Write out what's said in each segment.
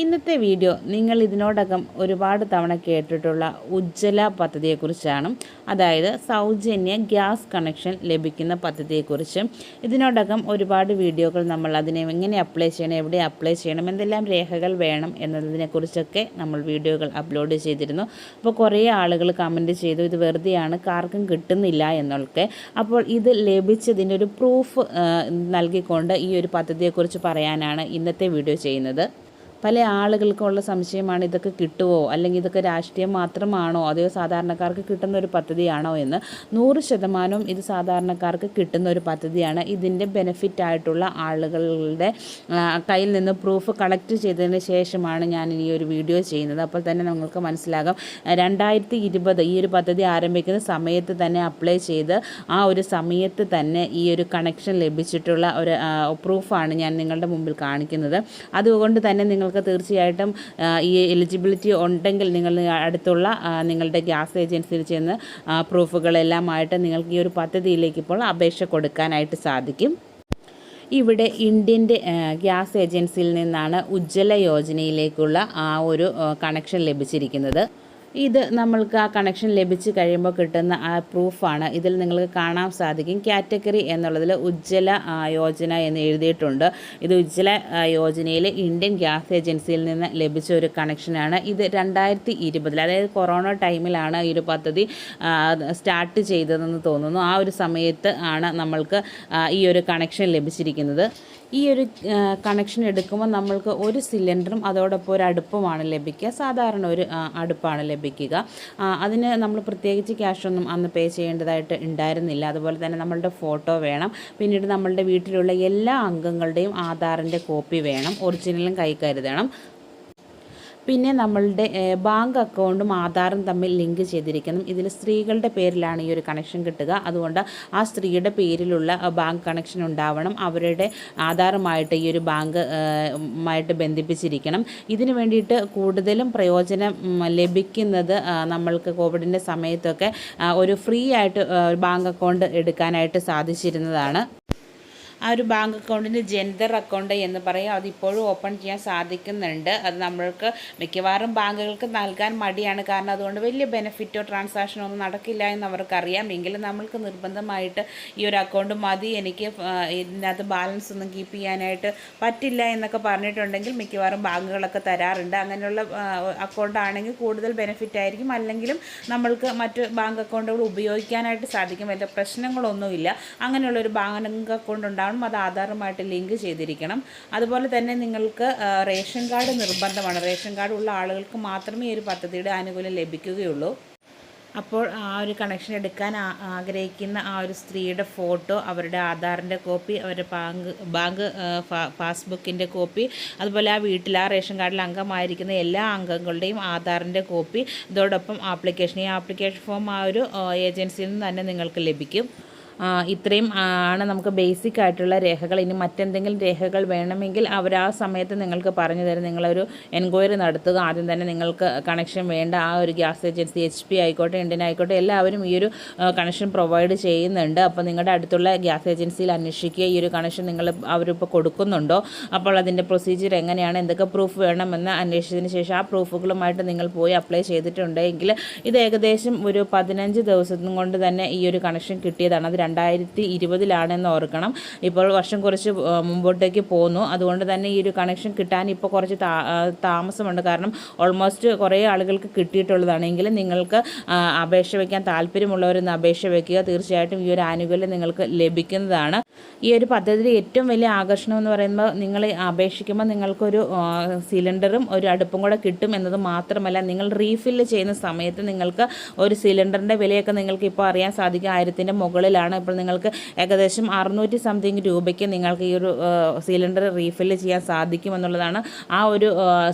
ഇന്നത്തെ വീഡിയോ നിങ്ങൾ ഇതിനോടകം ഒരുപാട് തവണ കേട്ടിട്ടുള്ള ഉജ്ജ്വല പദ്ധതിയെക്കുറിച്ചാണ്. അതായത് സൗജന്യ ഗ്യാസ് കണക്ഷൻ ലഭിക്കുന്ന പദ്ധതിയെക്കുറിച്ച്. ഇതിനോടകം ഒരുപാട് വീഡിയോകൾ നമ്മൾ അതിനെ എങ്ങനെ അപ്ലൈ ചെയ്യണം എവിടെ അപ്ലൈ ചെയ്യണം എന്തെല്ലാം രേഖകൾ വേണം എന്നതിനെക്കുറിച്ചൊക്കെ നമ്മൾ വീഡിയോകൾ അപ്ലോഡ് ചെയ്തിരുന്നു. അപ്പോൾ കുറേ ആളുകൾ കമന്റ് ചെയ്തു ഇത് വെറുതെയാണ് കാർക്കും കിട്ടുന്നില്ല എന്നൊക്കെ. അപ്പോൾ ഇത് ലഭിച്ചതിന്റെ ഒരു പ്രൂഫ് നൽകിക്കൊണ്ട് ഈ ഒരു പദ്ധതിയെക്കുറിച്ച് പറയാനാണ് ഇന്നത്തെ വീഡിയോ ചെയ്യുന്നത്. പല ആളുകൾക്കുള്ള സംശയമാണ് ഇതൊക്കെ കിട്ടുമോ അല്ലെങ്കിൽ ഇതൊക്കെ രാഷ്ട്രീയം മാത്രമാണോ? അതോ സാധാരണക്കാർക്ക് കിട്ടുന്ന ഒരു പദ്ധതിയാണോ എന്ന്? നൂറ് ശതമാനവും ഇത് സാധാരണക്കാർക്ക് കിട്ടുന്ന ഒരു പദ്ധതിയാണ്. ഇതിന്റെ ബെനഫിറ്റ് ആയിട്ടുള്ള ആളുകളുടെ കയ്യിൽ നിന്ന് പ്രൂഫ് കളക്ട് ചെയ്തതിന് ശേഷമാണ് ഞാൻ ഈ ഒരു വീഡിയോ ചെയ്യുന്നത്. അപ്പോൾ തന്നെ നിങ്ങൾക്ക് മനസ്സിലാകും. രണ്ടായിരത്തി ഇരുപത് ഈ ഒരു പദ്ധതി ആരംഭിക്കുന്ന സമയത്ത് തന്നെ അപ്ലൈ ചെയ്ത് ആ ഒരു സമയത്ത് തന്നെ ഈ ഒരു കണക്ഷൻ ലഭിച്ചിട്ടുള്ള ഒരു പ്രൂഫാണ് ഞാൻ നിങ്ങളുടെ മുമ്പിൽ കാണിക്കുന്നത്. അതുകൊണ്ട് തന്നെ നിങ്ങൾക്ക് തീർച്ചയായിട്ടും ഈ എലിജിബിലിറ്റി ഉണ്ടെങ്കിൽ നിങ്ങൾ അടുത്തുള്ള നിങ്ങളുടെ ഗ്യാസ് ഏജൻസിയിൽ ചെന്ന് പ്രൂഫുകളെല്ലാമായിട്ട് നിങ്ങൾക്ക് ഈ ഒരു പദ്ധതിയിലേക്ക് ഇപ്പോൾ അപേക്ഷ കൊടുക്കാനായിട്ട് സാധിക്കും. ഇവിടെ ഇന്ത്യന്റെ ഗ്യാസ് ഏജൻസിയിൽ നിന്നാണ് ഉജ്ജ്വല യോജനയിലേക്കുള്ള ആ ഒരു കണക്ഷൻ ലഭിച്ചിരിക്കുന്നത്. ഇത് നമ്മൾക്ക് ആ കണക്ഷൻ ലഭിച്ച് കഴിയുമ്പോൾ കിട്ടുന്ന ആ പ്രൂഫാണ് ഇതിൽ നിങ്ങൾക്ക് കാണാൻ സാധിക്കും. കാറ്റഗറി എന്നുള്ളതിൽ ഉജ്ജ്വല യോജന എന്ന് എഴുതിയിട്ടുണ്ട്. ഇത് ഉജ്ജ്വല യോജനയിൽ ഇന്ത്യൻ ഗ്യാസ് ഏജൻസിയിൽ നിന്ന് ലഭിച്ച ഒരു കണക്ഷനാണ് ഇത് രണ്ടായിരത്തി ഇരുപതിൽ അതായത് കൊറോണ ടൈമിലാണ് ഈ ഒരു പദ്ധതി സ്റ്റാർട്ട് ചെയ്തതെന്ന് തോന്നുന്നു. ആ ഒരു സമയത്ത് ആണ് നമ്മൾക്ക് ഈ ഒരു കണക്ഷൻ ലഭിച്ചിരിക്കുന്നത്. ഈ ഒരു കണക്ഷൻ എടുക്കുമ്പോൾ നമ്മൾക്ക് ഒരു സിലിണ്ടറും അതോടൊപ്പം ഒരു അടുപ്പുമാണ് ലഭിക്കുക. സാധാരണ ഒരു അടുപ്പാണ് ലഭിക്കുക. അതിന് നമ്മൾ പ്രത്യേകിച്ച് ക്യാഷൊന്നും അന്ന് പേ ചെയ്യേണ്ടതായിട്ട് ഉണ്ടായിരുന്നില്ല. അതുപോലെ തന്നെ നമ്മളുടെ ഫോട്ടോ വേണം. പിന്നീട് നമ്മളുടെ വീട്ടിലുള്ള എല്ലാ അംഗങ്ങളുടെയും ആധാറിന്റെ കോപ്പി വേണം. ഒറിജിനലും കൈ കരുതണം. പിന്നെ നമ്മളുടെ ബാങ്ക് അക്കൗണ്ടും ആധാറും തമ്മിൽ ലിങ്ക് ചെയ്തിരിക്കണം. ഇതിൽ സ്ത്രീകളുടെ പേരിലാണ് ഈ ഒരു കണക്ഷൻ കിട്ടുക. അതുകൊണ്ട് ആ സ്ത്രീയുടെ പേരിലുള്ള ബാങ്ക് കണക്ഷൻ ഉണ്ടാവണം. അവരുടെ ആധാറുമായിട്ട് ഈ ഒരു ബാങ്ക് മായിട്ട് ബന്ധിപ്പിച്ചിരിക്കണം. ഇതിന് വേണ്ടിയിട്ട് കൂടുതലും പ്രയോജനം ലഭിക്കുന്നത് നമ്മൾക്ക് കോവിഡിന്റെ സമയത്തൊക്കെ ഒരു ഫ്രീ ആയിട്ട് ബാങ്ക് അക്കൗണ്ട് എടുക്കാനായിട്ട് സാധിച്ചിരുന്നതാണ്. ആ ഒരു ബാങ്ക് അക്കൗണ്ടിന്റെ ജെൻഡർ അക്കൗണ്ട് എന്ന് പറയും. അതിപ്പോഴും ഓപ്പൺ ചെയ്യാൻ സാധിക്കുന്നുണ്ട്. അത് നമ്മൾക്ക് മിക്കവാറും ബാങ്കുകൾക്ക് നൽകാൻ മടിയാണ്. കാരണം അതുകൊണ്ട് വലിയ ബെനിഫിറ്റോ ട്രാൻസാക്ഷനോ ഒന്നും നടക്കില്ല എന്ന് അവർക്കറിയാം. എങ്കിലും നമ്മൾക്ക് നിർബന്ധമായിട്ട് ഈ ഒരു അക്കൗണ്ട് മതി. എനിക്ക് ഇതിനകത്ത് ബാലൻസ് ഒന്നും കീപ്പ് ചെയ്യാനായിട്ട് പറ്റില്ല എന്നൊക്കെ പറഞ്ഞിട്ടുണ്ടെങ്കിൽ മിക്കവാറും ബാങ്കുകളൊക്കെ തരാറുണ്ട്. അങ്ങനെയുള്ള അക്കൗണ്ട് ആണെങ്കിൽ കൂടുതൽ ബെനിഫിറ്റ് ആയിരിക്കും. അല്ലെങ്കിലും നമ്മൾക്ക് മറ്റ് ബാങ്ക് അക്കൗണ്ടുകൾ ഉപയോഗിക്കാനായിട്ട് സാധിക്കും. വലിയ പ്രശ്നങ്ങളൊന്നുമില്ല. അങ്ങനെയുള്ള ഒരു ബാങ്ക് അക്കൗണ്ട് ഉണ്ടാവണം അത് ആധാറുമായിട്ട് ലിങ്ക് ചെയ്തിരിക്കണം. അതുപോലെ തന്നെ നിങ്ങൾക്ക് റേഷൻ കാർഡ് നിർബന്ധമാണ്. റേഷൻ കാർഡ് ഉള്ള ആളുകൾക്ക് മാത്രമേ ഈ ഒരു പദ്ധതിയുടെ ആനുകൂല്യം ലഭിക്കുകയുള്ളൂ. അപ്പോൾ ആ ഒരു കണക്ഷൻ എടുക്കാൻ ആഗ്രഹിക്കുന്ന ആ ഒരു സ്ത്രീയുടെ ഫോട്ടോ അവരുടെ ആധാറിന്റെ കോപ്പി അവരുടെ ബാങ്ക് ബാങ്ക് പാസ്ബുക്കിന്റെ കോപ്പി അതുപോലെ ആ വീട്ടിൽ ആ റേഷൻ കാർഡിൽ അംഗമായിരിക്കുന്ന എല്ലാ അംഗങ്ങളുടെയും ആധാറിന്റെ കോപ്പി ഇതോടൊപ്പം ആപ്ലിക്കേഷൻ. ഈ ആപ്ലിക്കേഷൻ ഫോം ആ ഒരു ഏജൻസിയിൽ നിന്ന് തന്നെ നിങ്ങൾക്ക് ലഭിക്കും. ഇത്രയും ആണ് നമുക്ക് ബേസിക് ആയിട്ടുള്ള രേഖകൾ. ഇനി മറ്റെന്തെങ്കിലും രേഖകൾ വേണമെങ്കിൽ അവർ ആ സമയത്ത് നിങ്ങൾക്ക് പറഞ്ഞു തരും. നിങ്ങളൊരു എൻക്വയറി നടത്തുക. ആദ്യം തന്നെ നിങ്ങൾക്ക് കണക്ഷൻ വേണ്ട. ആ ഒരു ഗ്യാസ് ഏജൻസി എച്ച് പി ആയിക്കോട്ടെ ഇന്ത്യൻ ആയിക്കോട്ടെ എല്ലാവരും ഈ ഒരു കണക്ഷൻ പ്രൊവൈഡ് ചെയ്യുന്നുണ്ട്. അപ്പോൾ നിങ്ങളുടെ അടുത്തുള്ള ഗ്യാസ് ഏജൻസിയിൽ അന്വേഷിക്കുക. ഈ ഒരു കണക്ഷൻ നിങ്ങൾ അവരിപ്പോൾ കൊടുക്കുന്നുണ്ടോ? അപ്പോൾ അതിന്റെ പ്രൊസീജിയർ എങ്ങനെയാണ്? എന്തൊക്കെ പ്രൂഫ് വേണമെന്ന് അന്വേഷിച്ചതിന് ശേഷം ആ പ്രൂഫുകളുമായിട്ട് നിങ്ങൾ പോയി അപ്ലൈ ചെയ്തിട്ടുണ്ടെങ്കിൽ ഇത് ഏകദേശം ഒരു പതിനഞ്ച് ദിവസം കൊണ്ട് തന്നെ ഈ ഒരു കണക്ഷൻ കിട്ടിയതാണ്. അത് രണ്ടായിരത്തി ഇരുപതിലാണെന്ന് ഓർക്കണം. ഇപ്പോൾ വർഷം കുറച്ച് മുമ്പോട്ടേക്ക് പോന്നു. അതുകൊണ്ട് തന്നെ ഈ ഒരു കണക്ഷൻ കിട്ടാൻ ഇപ്പോൾ കുറച്ച് താമസമുണ്ട്. കാരണം ഓൾമോസ്റ്റ് കുറേ ആളുകൾക്ക് കിട്ടിയിട്ടുള്ളതാണ്. എങ്കിലും നിങ്ങൾക്ക് അപേക്ഷ വയ്ക്കാൻ താല്പര്യമുള്ളവരൊന്ന് അപേക്ഷ വയ്ക്കുക തീർച്ചയായിട്ടും ഈ ഒരു ആനുകൂല്യം നിങ്ങൾക്ക് ലഭിക്കുന്നതാണ്. ഈ ഒരു പദ്ധതിയിൽ ഏറ്റവും വലിയ ആകർഷണം എന്ന് പറയുമ്പോൾ നിങ്ങൾ അപേക്ഷിക്കുമ്പോൾ നിങ്ങൾക്കൊരു സിലിണ്ടറും ഒരു അടുപ്പും കൂടെ കിട്ടും എന്നത് മാത്രമല്ല നിങ്ങൾ റീഫില്ല് ചെയ്യുന്ന സമയത്ത് നിങ്ങൾക്ക് ഒരു സിലിണ്ടറിന്റെ വിലയൊക്കെ നിങ്ങൾക്ക് ഇപ്പോൾ അറിയാൻ സാധിക്കും. ആയിരത്തിന്റെ മുകളിലാണ് ഇപ്പോൾ നിങ്ങൾക്ക് ഏകദേശം അറുന്നൂറ്റി സംതിങ് രൂപയ്ക്ക് നിങ്ങൾക്ക് ഈ ഒരു സിലിണ്ടർ റീഫില്ല് ചെയ്യാൻ സാധിക്കുമെന്നുള്ളതാണ് ആ ഒരു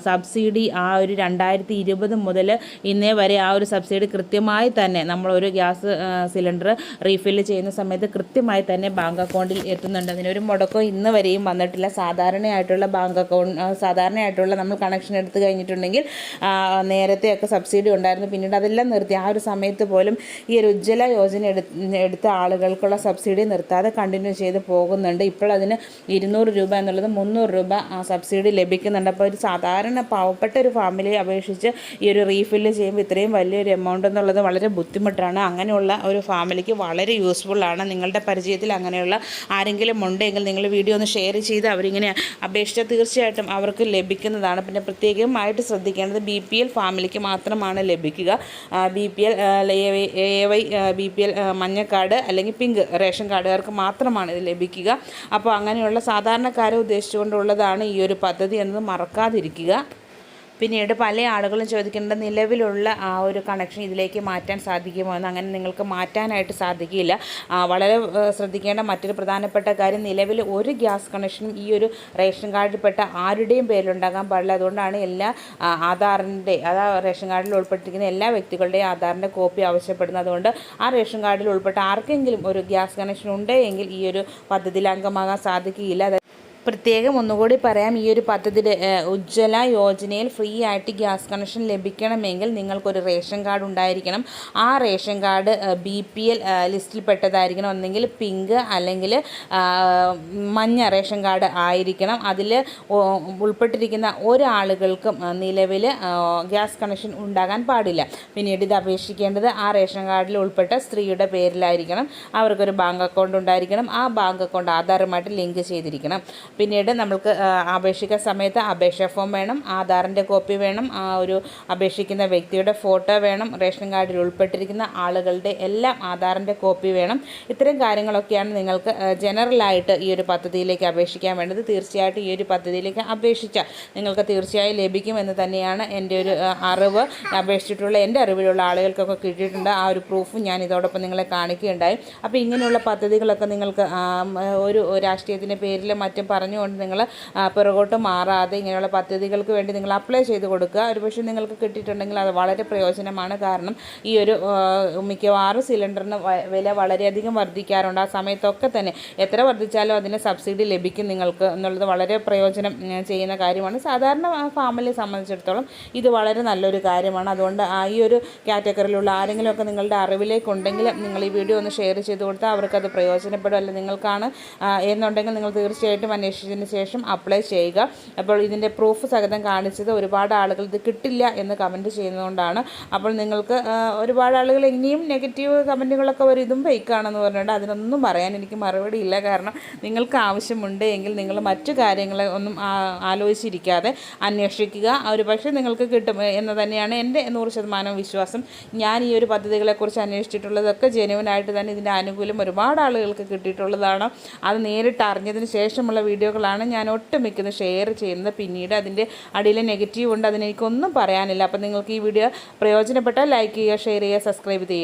സബ്സിഡി ആ ഒരു രണ്ടായിരത്തി ഇരുപത് മുതൽ ഇന്നേ വരെ ആ ഒരു സബ്സിഡി കൃത്യമായി തന്നെ നമ്മളൊരു ഗ്യാസ് സിലിണ്ടർ റീഫില്ല് ചെയ്യുന്ന സമയത്ത് കൃത്യമായി തന്നെ ബാങ്ക് അക്കൗണ്ടിൽ എത്തുന്നുണ്ട്. അതിനൊരു മുടക്കം ഇന്ന് വരെയും വന്നിട്ടില്ല. സാധാരണയായിട്ടുള്ള ബാങ്ക് അക്കൗണ്ട് സാധാരണയായിട്ടുള്ള നമ്മൾ കണക്ഷൻ എടുത്തു കഴിഞ്ഞിട്ടുണ്ടെങ്കിൽ നേരത്തെയൊക്കെ സബ്സിഡി ഉണ്ടായിരുന്നു. പിന്നീട് അതെല്ലാം നിർത്തി. ആ ഒരു സമയത്ത് പോലും ഈ ഒരു ഉജ്ജ്വല യോജന എടു എടുത്ത ആളുകൾ ആളുകൾക്കുള്ള സബ്സിഡി നിർത്താതെ കണ്ടിന്യൂ ചെയ്ത് പോകുന്നുണ്ട്. ഇപ്പോൾ അതിന് ഇരുന്നൂറ് രൂപ എന്നുള്ളത് മുന്നൂറ് രൂപ ആ സബ്സിഡി ലഭിക്കുന്നുണ്ട്. അപ്പോൾ ഒരു സാധാരണ പാവപ്പെട്ട ഒരു ഫാമിലിയെ അപേക്ഷിച്ച് ഈ ഒരു റീഫില്ല് ചെയ്യുമ്പോൾ ഇത്രയും വലിയൊരു എമൗണ്ട് എന്നുള്ളത് വളരെ ബുദ്ധിമുട്ടാണ്. അങ്ങനെയുള്ള ഒരു ഫാമിലിക്ക് വളരെ യൂസ്ഫുള്ളാണ് നിങ്ങളുടെ പരിചയത്തിൽ അങ്ങനെയുള്ള ആരെങ്കിലും ഉണ്ടെങ്കിൽ നിങ്ങൾ വീഡിയോ ഒന്ന് ഷെയർ ചെയ്ത് അവരിങ്ങനെ അപേക്ഷിച്ചാൽ തീർച്ചയായിട്ടും അവർക്ക് ലഭിക്കുന്നതാണ്. പിന്നെ പ്രത്യേകമായിട്ട് ശ്രദ്ധിക്കേണ്ടത് ബി പി എൽ ഫാമിലിക്ക് മാത്രമാണ് ലഭിക്കുക. B P L A Y B P L Manjakkad അല്ലെങ്കിൽ പിങ്ക് റേഷൻ കാർഡുകാർക്ക് മാത്രമാണ് ഇത് ലഭിക്കുക. അപ്പോൾ അങ്ങനെയുള്ള സാധാരണക്കാരെ ഉദ്ദേശിച്ചുകൊണ്ടുള്ളതാണ് ഈ ഒരു പദ്ധതി എന്നത് മറക്കാതിരിക്കുക. പിന്നീട് പല ആളുകളും ചോദിക്കേണ്ട നിലവിലുള്ള ആ ഒരു കണക്ഷൻ ഇതിലേക്ക് മാറ്റാൻ സാധിക്കുമോ എന്ന് അങ്ങനെ നിങ്ങൾക്ക് മാറ്റാനായിട്ട് സാധിക്കില്ല. വളരെ ശ്രദ്ധിക്കേണ്ട മറ്റൊരു പ്രധാനപ്പെട്ട കാര്യം നിലവിൽ ഒരു ഗ്യാസ് കണക്ഷനും ഈ ഒരു റേഷൻ കാർഡിൽപ്പെട്ട ആരുടെയും പേരിലുണ്ടാകാൻ പാടില്ല. അതുകൊണ്ടാണ് എല്ലാ ആധാറിന്റെ അതാ റേഷൻ കാർഡിൽ ഉൾപ്പെട്ടിരിക്കുന്ന എല്ലാ വ്യക്തികളുടെയും ആധാറിന്റെ കോപ്പി ആവശ്യപ്പെടുന്നത്. ആ റേഷൻ കാർഡിൽ ഉൾപ്പെട്ട ആർക്കെങ്കിലും ഒരു ഗ്യാസ് കണക്ഷൻ ഉണ്ടെങ്കിൽ ഈ ഒരു പദ്ധതിയിൽ അംഗമാകാൻ സാധിക്കുകയില്ല. പ്രത്യേകം ഒന്നുകൂടി പറയാം. ഈ ഒരു പദ്ധതി ഉജ്ജ്വല യോജനയിൽ ഫ്രീ ആയിട്ട് ഗ്യാസ് കണക്ഷൻ ലഭിക്കണമെങ്കിൽ നിങ്ങൾക്കൊരു റേഷൻ കാർഡ് ഉണ്ടായിരിക്കണം. ആ ration card B P L ലിസ്റ്റിൽപ്പെട്ടതായിരിക്കണം. ഒന്നെങ്കിൽ പിങ്ക് അല്ലെങ്കിൽ മഞ്ഞ റേഷൻ കാർഡ് ആയിരിക്കണം. അതിൽ ഉൾപ്പെട്ടിരിക്കുന്ന ഒരാളുകൾക്കും നിലവിൽ ഗ്യാസ് കണക്ഷൻ ഉണ്ടാകാൻ പാടില്ല. പിന്നീട് ഇത് അപേക്ഷിക്കേണ്ടത് ആ റേഷൻ കാർഡിൽ ഉൾപ്പെട്ട സ്ത്രീയുടെ പേരിലായിരിക്കണം. അവർക്കൊരു ബാങ്ക് അക്കൗണ്ട് ഉണ്ടായിരിക്കണം. ആ ബാങ്ക് അക്കൗണ്ട് ആധാറുമായിട്ട് ലിങ്ക് ചെയ്തിരിക്കണം. പിന്നീട് നമ്മൾക്ക് അപേക്ഷിക്കുന്ന സമയത്ത് അപേക്ഷാ ഫോം വേണം ആധാറിന്റെ കോപ്പി വേണം ആ ഒരു അപേക്ഷിക്കുന്ന വ്യക്തിയുടെ ഫോട്ടോ വേണം റേഷൻ കാർഡിൽ ഉൾപ്പെട്ടിരിക്കുന്ന ആളുകളുടെ എല്ലാം ആധാറിന്റെ കോപ്പി വേണം. ഇത്തരം കാര്യങ്ങളൊക്കെയാണ് നിങ്ങൾക്ക് ജനറലായിട്ട് ഈ ഒരു പദ്ധതിയിലേക്ക് അപേക്ഷിക്കാൻ വേണ്ടത്. തീർച്ചയായിട്ടും ഈ ഒരു പദ്ധതിയിലേക്ക് അപേക്ഷിച്ചാൽ നിങ്ങൾക്ക് തീർച്ചയായും ലഭിക്കുമെന്ന് തന്നെയാണ് എന്റെ ഒരു അറിവ്. അപേക്ഷിച്ചിട്ടുള്ള എന്റെ അറിവിലുള്ള ആളുകൾക്കൊക്കെ കിട്ടിയിട്ടുണ്ട്. ആ ഒരു പ്രൂഫും ഞാൻ ഇതോടൊപ്പം നിങ്ങളെ കാണിക്കുകയുണ്ടായി. അപ്പോൾ ഇങ്ങനെയുള്ള പദ്ധതികളൊക്കെ നിങ്ങൾക്ക് ഒരു രാഷ്ട്രീയത്തിന്റെ പേരിൽ മറ്റും പറഞ്ഞുകൊണ്ട് നിങ്ങൾ പിറകോട്ട് മാറാതെ ഇങ്ങനെയുള്ള പദ്ധതികൾക്ക് വേണ്ടി നിങ്ങൾ അപ്ലൈ ചെയ്ത് കൊടുക്കുക. ഒരു പക്ഷേ നിങ്ങൾക്ക് കിട്ടിയിട്ടുണ്ടെങ്കിൽ അത് വളരെ പ്രയോജനമാണ്. കാരണം ഈ ഒരു മിക്കവാറും സിലിണ്ടറിന് വില വളരെയധികം വർദ്ധിക്കാറുണ്ട്. ആ സമയത്തൊക്കെ തന്നെ എത്ര വർദ്ധിച്ചാലും അതിന് സബ്സിഡി ലഭിക്കും നിങ്ങൾക്ക് എന്നുള്ളത് വളരെ പ്രയോജനം ചെയ്യുന്ന കാര്യമാണ്. സാധാരണ ഫാമിലിയെ സംബന്ധിച്ചിടത്തോളം ഇത് വളരെ നല്ലൊരു കാര്യമാണ്. അതുകൊണ്ട് ഈ ഒരു കാറ്റഗറിയിലുള്ള ആരെങ്കിലുമൊക്കെ നിങ്ങളുടെ അറിവിലേക്കുണ്ടെങ്കിൽ നിങ്ങൾ ഈ വീഡിയോ ഒന്ന് ഷെയർ ചെയ്ത് കൊടുത്താൽ അവർക്കത് പ്രയോജനപ്പെടും. അല്ല? നിങ്ങൾക്കാണ് എന്നുണ്ടെങ്കിൽ നിങ്ങൾ തീർച്ചയായിട്ടും അന്വേഷിച്ചതിന് ശേഷം അപ്ലൈ ചെയ്യുക. അപ്പോൾ ഇതിന്റെ പ്രൂഫ് സഹിതം കാണിച്ചത് ഒരുപാട് ആളുകൾ ഇത് കിട്ടില്ല എന്ന് കമന്റ് ചെയ്യുന്നതുകൊണ്ടാണ്. അപ്പോൾ നിങ്ങൾക്ക് ഒരുപാട് ആളുകൾ ഇനിയും നെഗറ്റീവ് കമന്റുകളൊക്കെ വരും. ഇതും ഫേക്കാണെന്ന് പറഞ്ഞിട്ട് അതിനൊന്നും പറയാൻ എനിക്ക് മറുപടി ഇല്ല. കാരണം നിങ്ങൾക്ക് ആവശ്യമുണ്ട് എങ്കിൽ നിങ്ങൾ മറ്റു കാര്യങ്ങളെ ഒന്നും ആലോചിച്ചിരിക്കാതെ അന്വേഷിക്കുക. ഒരു പക്ഷേ നിങ്ങൾക്ക് കിട്ടും എന്ന് തന്നെയാണ് എന്റെ നൂറ് ശതമാനം വിശ്വാസം. ഞാൻ ഈ ഒരു പദ്ധതികളെക്കുറിച്ച് അന്വേഷിച്ചിട്ടുള്ളതൊക്കെ ജെനുവനായിട്ട് തന്നെ ഇതിന്റെ ആനുകൂല്യം ഒരുപാട് ആളുകൾക്ക് കിട്ടിയിട്ടുള്ളതാണ്. അത് നേരിട്ട് അറിഞ്ഞതിന് ശേഷമുള്ള വീഡിയോകളാണ് ഞാൻ ഒട്ടുമിക്കുന്നത് ഷെയർ ചെയ്യുന്നത്. പിന്നീട് അതിന്റെ അടിയിൽ നെഗറ്റീവ് ഉണ്ട് അതിനെനിക്കൊന്നും പറയാനില്ല. അപ്പോൾ നിങ്ങൾക്ക് ഈ വീഡിയോ പ്രയോജനപ്പെട്ടാൽ ലൈക്ക് ചെയ്യുക ഷെയർ ചെയ്യുക സബ്സ്ക്രൈബ് ചെയ്യുക.